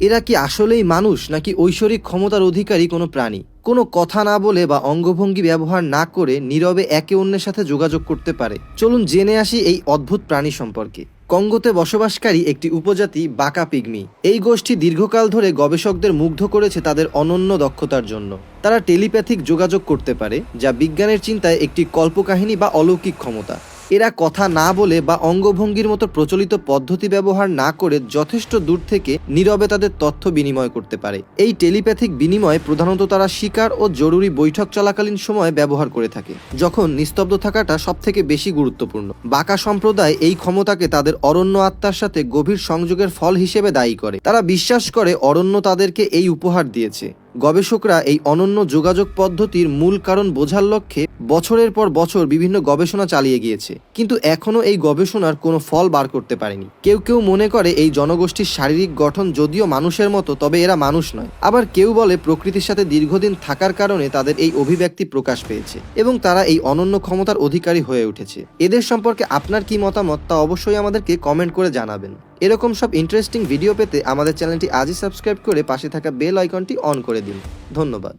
এরা কি আসলেই মানুষ, নাকি ঐশ্বরিক ক্ষমতার অধিকারী কোনো প্রাণী? কোনো কথা না বলে বা অঙ্গভঙ্গি ব্যবহার না করে নীরবে একে অন্যের সাথে যোগাযোগ করতে পারে। চলুন জেনে আসি এই অদ্ভুত প্রাণী সম্পর্কে। কঙ্গোতে বসবাসকারী একটি উপজাতি বাকা পিগমি। এই গোষ্ঠী দীর্ঘকাল ধরে গবেষকদের মুগ্ধ করেছে তাদের অনন্য দক্ষতার জন্য। তারা টেলিপ্যাথিক যোগাযোগ করতে পারে, যা বিজ্ঞানের চিন্তায় একটি কল্পকাহিনী বা অলৌকিক ক্ষমতা। এরা কথা না বলে বা অঙ্গভঙ্গির মতো প্রচলিত পদ্ধতি ব্যবহার না করে যথেষ্ট দূর থেকে নীরবে তাদের তথ্য বিনিময় করতে পারে। এই টেলিপ্যাথিক বিনিময় প্রধানত তারা শিকার ও জরুরি বৈঠক চলাকালীন সময়ে ব্যবহার করে থাকে, যখন নিস্তব্ধ থাকাটা সব থেকে বেশি গুরুত্বপূর্ণ। বাঁকা সম্প্রদায় এই ক্ষমতাকে তাদের অরণ্য আত্মার সাথে গভীর সংযোগের ফল হিসেবে দায়ী করে। তারা বিশ্বাস করে অরণ্য তাদেরকে এই উপহার দিয়েছে। গবেষকরা এই অনন্য যোগাযোগ পদ্ধতির মূল কারণ বোঝার লক্ষ্যে বছরের পর বছর বিভিন্ন গবেষণা চালিয়ে গিয়েছে। কিন্তু এখনও এই গবেষণার কোনো ফল বার করতে পারেনি। কেউ কেউ মনে করে এই জনগোষ্ঠীর শারীরিক গঠন যদিও মানুষের মতো, তবে এরা মানুষ নয়। আবার কেউ বলে প্রকৃতির সাথে দীর্ঘদিন থাকার কারণে তাদের এই অভিব্যক্তি প্রকাশ পেয়েছে এবং তারা এই অনন্য ক্ষমতার অধিকারী হয়ে উঠেছে। এদের সম্পর্কে আপনার কি মতামত তা অবশ্যই আমাদেরকে কমেন্ট করে জানাবেন। এরকম সব ইন্টারেস্টিং ভিডিও পেতে আমাদের চ্যানেলটি আজই সাবস্ক্রাইব করে পাশে থাকা বেল আইকনটি অন করে দিন। ধন্যবাদ।